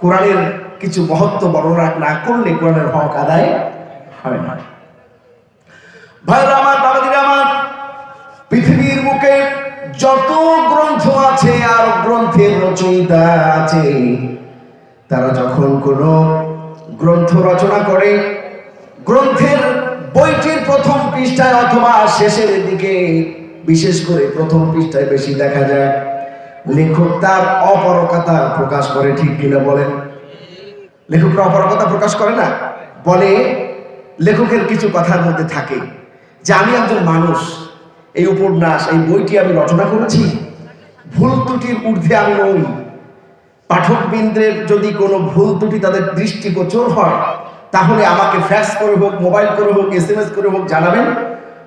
কোরআনের কিছু মহত্ব বর্ণনা না করলে কোরআনের হক আদায় হয় না। ভাইরা আমার বাবাদিরা আমার, পৃথিবীর বুকে যত গ্রন্থ আছে আর গ্রন্থের রচয়িতা আছে, তারা যখন কোনো গ্রন্থ রচনা করে, গ্রন্থের বইটির প্রথম পৃষ্ঠায় অথবা শেষের দিকে, বিশেষ করে প্রথম পৃষ্ঠায় বেশি দেখা যায় লেখক তার অপরকতা প্রকাশ করে, ঠিক কিনা বলেন? লেখকরা অপরকতা প্রকাশ করে না? বলে, লেখকের কিছু কথার মধ্যে থাকে যে আমি একজন মানুষ, এই উপন্যাস, এই বইটি আমি রচনা করেছি, ভুল ত্রুটির ঊর্ধ্বে আমি নই। পাঠকবৃন্দের যদি কোনো ভুল ত্রুটি তাদের দৃষ্টিগোচর হয়, তাহলে আমাকে ফ্যাক্স করে হোক মোবাইল করে হোক এস এম এস করে হোক, জানাবেন।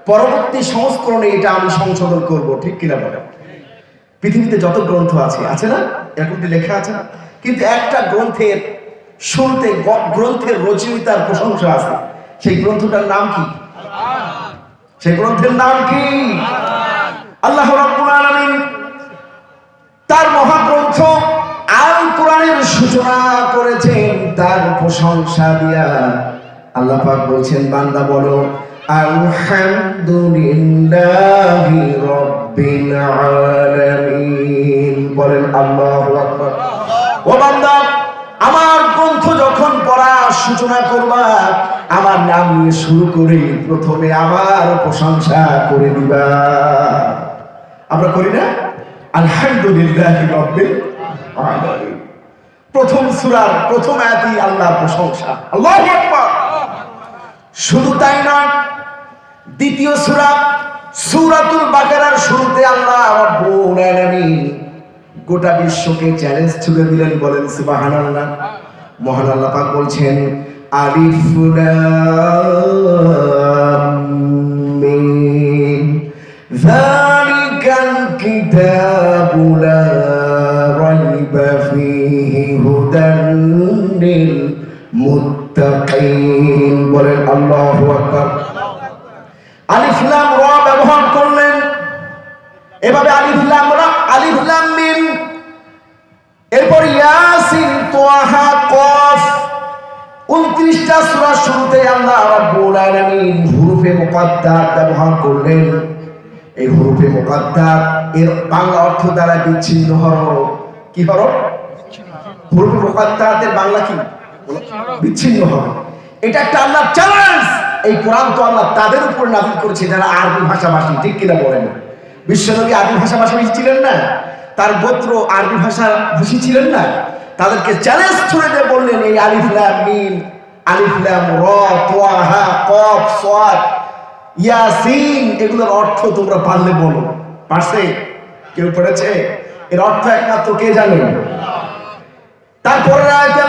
পরবর্তী সংস্করণে এটা আমি সংশোধন করব, ঠিক কিনা বলেন? পৃথিবীতে যত গ্রন্থ আছে আছে না? এরকমটি লেখা আছে না? কিন্তু একটা গ্রন্থের শুরুতে গ্রন্থের রচয়িতার প্রশংসা আছে। সেই গ্রন্থটার নাম কি? সেই গ্রন্থের নাম কি? আল্লাহ তার মহাগ্রন্থ আল কোরআনের সূচনা করেছেন, তার প্রশংসা দিয়া। আল্লাহ বলছেন, বান্দা বলো আলহামদুলিল্লাহি রাব্বিল আলামিন। বলেন আল্লাহু আকবার। ও বান্দা, আমার গ্রন্থ যখন পড়া সূচনা করবা, আমার নাম নিয়ে শুরু করে প্রথমে আমার প্রশংসা করে দিবা। আমরা করি না? আলহামদুলিল্লাহ রব্বিল আলামিন। প্রথম সূরার প্রথম আয়াতই আল্লাহর প্রশংসা। আল্লাহু আকবার। শুধু তাই নয় দ্বিতীয় সুরা, সুরাতুল বাকারার শুরুতে আল্লাহ রাব্বুল আলামিন গোটা বিশ্বকে চ্যালেঞ্জ ছুড়ে দিলেন, বলেন সুবহানাল্লাহ। মহান আল্লাহ পাক বলছেন আলিফ এভাবে আলিফ লাম রা মিম। এরপর ইয়াসিন তোয়াহা কফ। 29টা সূরা শুরুতে আল্লাহ রাব্বুল আলামিন হুরুফে মুকাদ্দার ব্যবহার করলেন। এই হুরুফে মুকাদ্দার এর বাংলা অর্থ দ্বারা বিচ্ছিন্ন হরফ কি হরফ হুরুফে মুকাদ্দারের বাংলা কি? বিচ্ছিন্ন হরফ এটা একটা আল্লাহর চ্যালেঞ্জ এই কোরআন তো আল্লাহ তাদের উপর নাযিল করেছে, যারা আরবি ভাষাভাষী, ঠিক কিনা বলেন? বিশ্বনবী আরবি ভাষাভাষী ছিলেন না, তার গোত্র আরবি ভাষা ভাষী ছিলেন না, তাদেরকে চ্যালেঞ্জ ছুড়ে দিয়ে বললেন, এই আলিফ, লাম, মিম, আলিফ, লাম, র তোয়াহা কফ সাদ ইয়াসিন, এগুলোর অর্থ তোমরা পারলে বলো। পারছে? কেউ পড়েছে? এর অর্থ একমাত্র কে জানে? তারপরে আয়াতে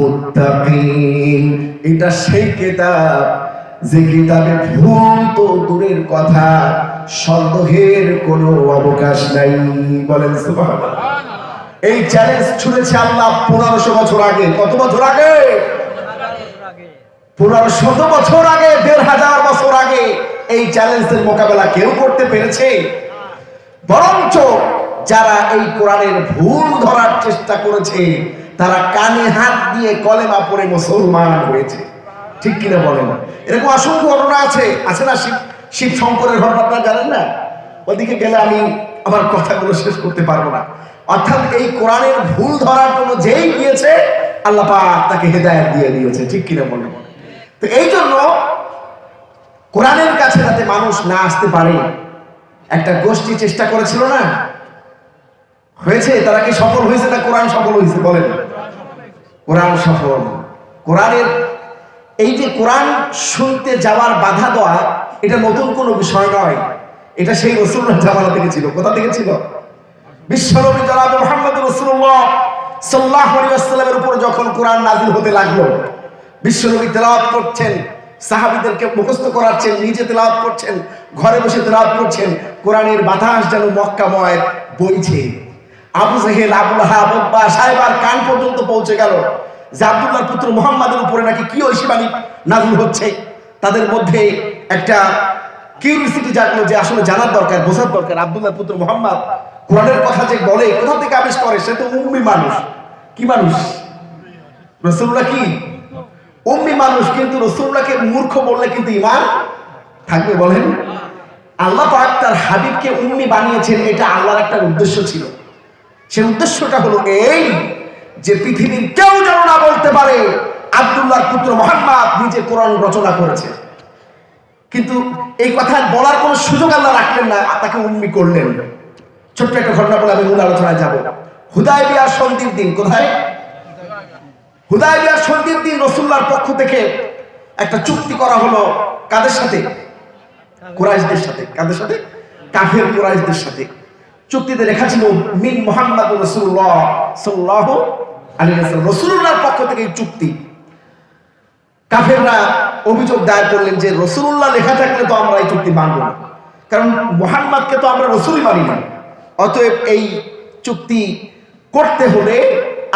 মুত্তাকিন। এটা সেই কিতাব, যে কিতাবে ভুল তো দূরের কথা, সন্দেহের কোনো অবকাশ নাই। বলেন এই চ্যালেঞ্জ ছুড়েছে আল্লাহ পনেরোশো বছর আগে। কত বছর আগে? পুরানো শত বছর আগে, দেড় হাজার বছর আগে এই চ্যালেঞ্জের মোকাবেলা কেউ করতে পেরেছে? বরঞ্চ যারা এই কোরআনের ভুল ধরার চেষ্টা করেছে তারা কানে হাত দিয়ে কলেমা পড়ে মুসলমান হয়েছে। ঠিক কিনা বলেন? এরকম অসংখ্য ঘটনা আছে। আছে না শিব শিব শঙ্করের ঘটনা আপনারা জানেন না? ওদিকে গেলে আমি আমার কথাগুলো শেষ করতে পারব না। অর্থাৎ এই কোরআনের ভুল ধরার জন্য যেই গিয়েছে, আল্লাহ পাক তাকে হেদায়েত দিয়ে দিয়েছে। ঠিক কিনা বলেন? তো এই জন্য কোরআনের কাছে যাতে মানুষ না আসতে পারে, একটা গোষ্ঠী চেষ্টা করেছিল না? হয়েছে? তারা কি সফল হয়েছে না কোরআন সফল হয়েছে বলেন? কোরআন সফল। কোরআনের এই যে কোরআন শুনতে যাওয়ার বাধা দেওয়া, এটা নতুন কোনো বিষয় নয়। এটা সেই রসুল্লাহ জামানা থেকে ছিল। কোথা থেকে ছিল? বিশ্বনবী জনাব মোহাম্মদ রসুল্লাহ সাল্লাহ আলাইহি উপর যখন কোরআন নাজিল হতে লাগল, বিশ্বনবী তেলাওয়াত করছেন, সাহাবীদেরকে মুখস্থ করাচ্ছেন, নিজে তেলাওয়াত করছেন, ঘরে বসে তেলাওয়াত করছেন, কোরআনের বাতাস যেন মক্কাময় বইছে। আবু জাহেল আবুল হাব সাহেবার কান পর্যন্ত পৌঁছে গেল যে আব্দুল্লাহর পুত্র মুহাম্মাদের উপরে নাকি কি ঐশীবাণী নাজিল হচ্ছে। তাদের মধ্যে একটা কিউরিসিটি জাগলো যে আসলে জানার দরকার, বোঝার দরকার। আব্দুল্লাহ পুত্র মোহাম্মদ কোরআনের কথা যে বলে, কোথা থেকে আবেশ করে? সে তো উম্মি মানুষ। কি মানুষ? রসুল্লাহ কি? উম্মি মানুষ, কিন্তু রসুল্লাহকে মূর্খ বললে কিন্তু ইমান থাকবে বলেন। আল্লাহ পাক তার হাবিবকে উম্মি বানিয়েছেন, এটা আল্লাহর একটা উদ্দেশ্য ছিল। সেই উদ্দেশ্যটা হলো এই যে পৃথিবীর কেউ যেন না বলতে পারে, আব্দুল্লাহর পুত্র মোহাম্মদ নিজে কোরআন রচনা করেছে। কিন্তু এই কথা বলার কোনো সুযোগ আল্লাহ রাখলেন না তাকে উম্মি করলেন। ছোট্ট একটা ঘটনা বলে আমি মূল আলোচনায় যাব। হুদায় বিয়ার সন্ধির দিন কোথায়? হুদায় বিয়ার সন্ধির দিন রসুল্লার পক্ষ থেকে একটা চুক্তি করা হলো কাদের সাথে? কুরাইশদের সাথে। কাদের সাথে? কাফের কুরাইশদের সাথে। চুক্তিতে লেখা ছিল মিন মোহাম্মদ রসুল্লাহ সাল্লাহ আলী রসুল্লাহর পক্ষ থেকে এই চুক্তি। কাফেররা অভিযোগ দায়ের করলেন যে রসুল্লাহ লেখা থাকলে তো আমরা এই চুক্তি মানব না। কারণ মোহাম্মদকে তো আমরা রসুলই মানি না। অতএব এই চুক্তি করতে হলে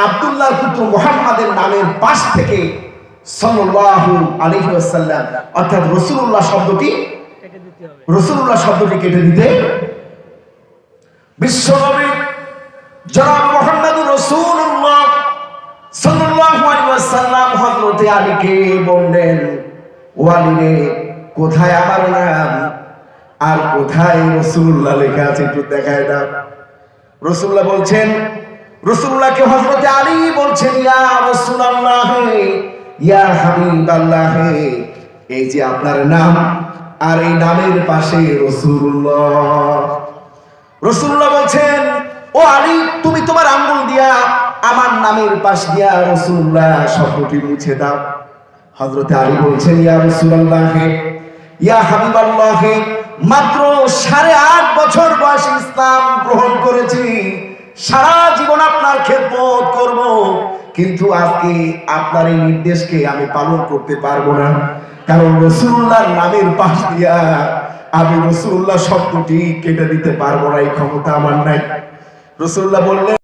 আব্দুল্লাহ পুত্র মোহাম্মদের নামের পাশ থেকে সাল্লাল্লাহু আলাইহি ওয়াসাল্লাম অর্থাৎ রসুল্লাহ শব্দটি রসুল্লাহ শব্দটি কেটে দিতে বিশ্বনবী জনাব মোহাম্মদ রসুল্লাহ সাল্লাল্লাহু আলাইহি ওয়াসাল্লাম হযরতে আলীকে বললেন ও আলী রে কোথায় আমার নাম? আর কোথায় রাসূলুল্লাহ? লেখা আছে, একটু দেখায় দাও। রাসূলুল্লাহ বলছেন, রাসূলুল্লাহকে হযরতে আলী বলছেন, ইয়া রাসূলুল্লাহ, ইয়া হাবিবাল্লাহ, এই যে আপনার নাম, আর এই নামের পাশে রাসূলুল্লাহ। রসুল্লাহ বলছেন, ও আলী, তুমি তোমার আঙ্গুল দিয়া আমার নামের পাশ দিয়া রসুল্লাহ শব্দটি মুছে দাও। হজরত আলী বলছেন, ইয়া রসুল্লাহ ইয়া হাবিবাল্লাহ, মাত্র সাড়ে আট বছর বয়সে ইসলাম গ্রহণ করেছি। সারা জীবন আপনার খেদমত করব, কিন্তু আজকে আপনার এই নির্দেশকে আমি পালন করতে পারব না। কারণ রসুল্লাহর নামের পাশ দিয়া আমি রসুল্লাহ শব্দটি কেটে দিতে পারব না এই ক্ষমতা আমার নাই। রসুল্লাহ বললেন